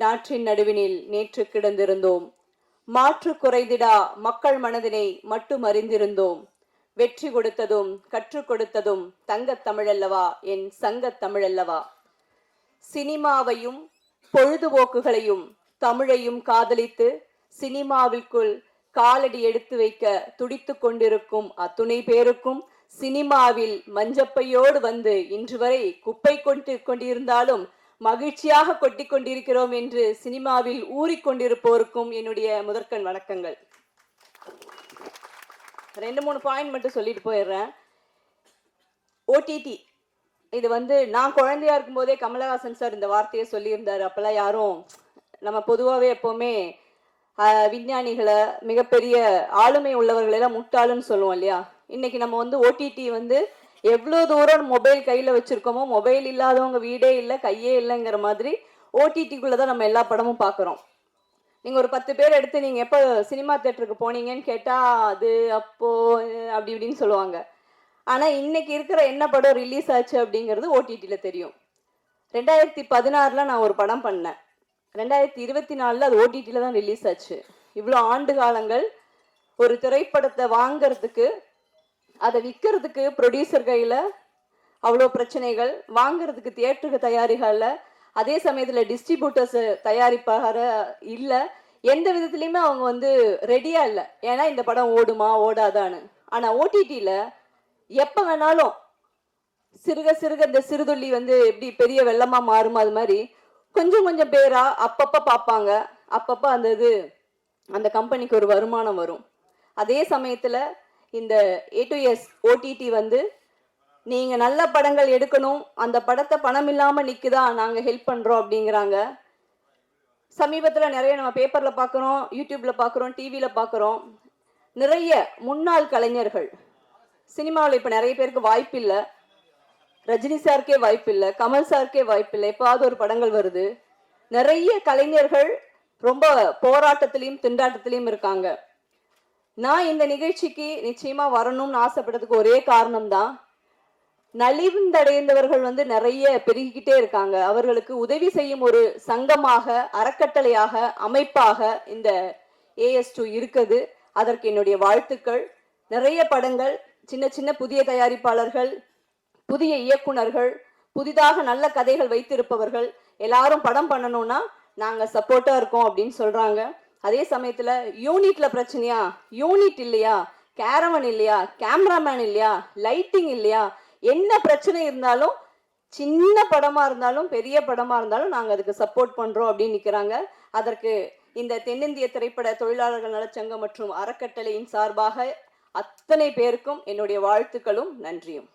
நாற்றின் நடுவினில் நேற்று கிடந்திருந்தோம். மாற்று குறைதிடா மக்கள் மனதினை மட்டும் அறிந்திருந்தோம். வெற்றி கொடுத்ததும் கற்றுக் கொடுத்ததும் தங்கத் தமிழல்லவா என் சங்கத் தமிழல்லவா. சினிமாவையும் பொழுதுபோக்குகளையும் தமிழையும் காதலித்து சினிமாவிற்குள் காலடி எடுத்து வைக்க துடித்து கொண்டிருக்கும் அத்துணை பேருக்கும் சினிமாவில் மஞ்சப்பையோடு வந்து இன்று வரை குப்பை கொண்டு கொண்டிருந்தாலும் மகிழ்ச்சியாக கொட்டி கொண்டிருக்கிறோம் என்று சினிமாவில் ஊறிக்கொண்டிருப்போருக்கும் என்னுடைய முதற்கண் வணக்கங்கள். ரெண்டு மூணு பாயிண்ட் மட்டும் சொல்லிட்டு போயிடுறேன். ஓடிடி இது வந்து நான் குழந்தையா இருக்கும்போதே கமலஹாசன் சார் இந்த வார்த்தையை சொல்லியிருந்தார். அப்போல்லாம் யாரும் நம்ம பொதுவாகவே எப்போவுமே விஞ்ஞானிகளை மிகப்பெரிய ஆளுமை உள்ளவர்களை எல்லாம் முட்டாளுன்னு சொல்லுவோம் இல்லையா? இன்னைக்கு நம்ம வந்து ஓடிடி வந்து எவ்வளோ தூரம் மொபைல் கையில் வச்சுருக்கோமோ மொபைல் இல்லாதவங்க வீடே இல்லை கையே இல்லைங்கிற மாதிரி ஓடிடிக்குள்ளே தான் நம்ம எல்லா படமும் பார்க்குறோம் நீங்கள் ஒரு பத்து பேர் எடுத்து நீங்கள் எப்போ சினிமா தேட்டருக்கு போனீங்கன்னு கேட்டால் அது அப்போ அப்படி இப்படின்னு சொல்லுவாங்க. ஆனால் இன்னைக்கு இருக்கிற என்ன படம் ரிலீஸ் ஆச்சு அப்படிங்கிறது ஓடிடியில் தெரியும். ரெண்டாயிரத்தி பதினாறில் நான் ஒரு படம் பண்ணேன். ரெண்டாயிரத்தி இருபத்தி நாலில் அது ஓடிடியில் தான் ரிலீஸ் ஆச்சு. இவ்வளோ ஆண்டு காலங்கள் ஒரு திரைப்படத்தை வாங்குறதுக்கு அதை விற்கிறதுக்கு ப்ரொடியூசர் கையில் அவ்வளோ பிரச்சனைகள் வாங்குறதுக்கு தியேட்டருக்கு தயாரிகளில் அதே சமயத்தில் டிஸ்ட்ரிபியூட்டர்ஸ் தயாரிப்பாக இல்லை. எந்த விதத்துலையுமே அவங்க வந்து ரெடியாக இல்லை. ஏன்னா இந்த படம் ஓடுமா ஓடாதான்னு. ஆனால் ஓடிடியில் எப்போ வேணாலும் சிறுக சிறுக இந்த சிறுதுள்ளி வந்து எப்படி பெரிய வெள்ளமாக மாறுமோ அது மாதிரி கொஞ்சம் கொஞ்சம் பேராக அப்பப்போ பார்ப்பாங்க. அப்பப்போ அந்த இது அந்த கம்பெனிக்கு ஒரு வருமானம் வரும். அதே சமயத்தில் இந்த ஏ டு எஸ் ஓடிடி வந்து நீங்கள் நல்ல படங்கள் எடுக்கணும் அந்த படத்தை பணம் இல்லாமல் நிற்குதா நாங்கள் ஹெல்ப் பண்ணுறோம் அப்படிங்கிறாங்க. சமீபத்தில் நிறைய நம்ம பேப்பரில் பார்க்குறோம் யூடியூப்பில் பார்க்குறோம் டிவியில் பார்க்குறோம் நிறைய முன்னாள் கலைஞர்கள் சினிமாவில் இப்போ நிறைய பேருக்கு வாய்ப்பு இல்லை. ரஜினி சாருக்கே வாய்ப்பு இல்லை கமல் சாருக்கே வாய்ப்பு இல்லை எப்பாவது ஒரு படங்கள் வருது. நிறைய கலைஞர்கள் ரொம்ப போராட்டத்திலையும் திண்டாட்டத்திலையும் இருக்காங்க. நான் இந்த நிகழ்ச்சிக்கு நிச்சயமா வரணும்னு ஆசைப்பட்டதுக்கு ஒரே காரணம்தான் நலிவுந்தடைந்தவர்கள் வந்து நிறைய பெருகிக்கிட்டே இருக்காங்க. அவர்களுக்கு உதவி செய்யும் ஒரு சங்கமாக அறக்கட்டளையாக அமைப்பாக இந்த ஏஎஸ் டூ இருக்குது. அதற்கு என்னுடைய வாழ்த்துக்கள். நிறைய படங்கள் சின்ன சின்ன புதிய தயாரிப்பாளர்கள் புதிய இயக்குனர்கள் புதிதாக நல்ல கதைகள் வைத்திருப்பவர்கள் எல்லாரும் படம் பண்ணணும்னா நாங்கள் சப்போர்ட்டாக இருக்கோம் அப்படின்னு சொல்கிறாங்க அதே சமயத்தில் யூனிட்ல பிரச்சனையா? யூனிட் இல்லையா? கேரவன் இல்லையா? கேமராமேன் இல்லையா? லைட்டிங் இல்லையா? என்ன பிரச்சனை இருந்தாலும் சின்ன படமா இருந்தாலும் பெரிய படமா இருந்தாலும் நாங்கள் அதுக்கு சப்போர்ட் பண்றோம் அப்படின்னு நிற்கிறாங்க அதற்கு இந்த தென்னிந்திய திரைப்பட தொழிலாளர்கள் நலச்சங்கம் மற்றும் அறக்கட்டளையின் சார்பாக அத்தனை பேருக்கும் என்னுடைய வாழ்த்துக்களும் நன்றியும்.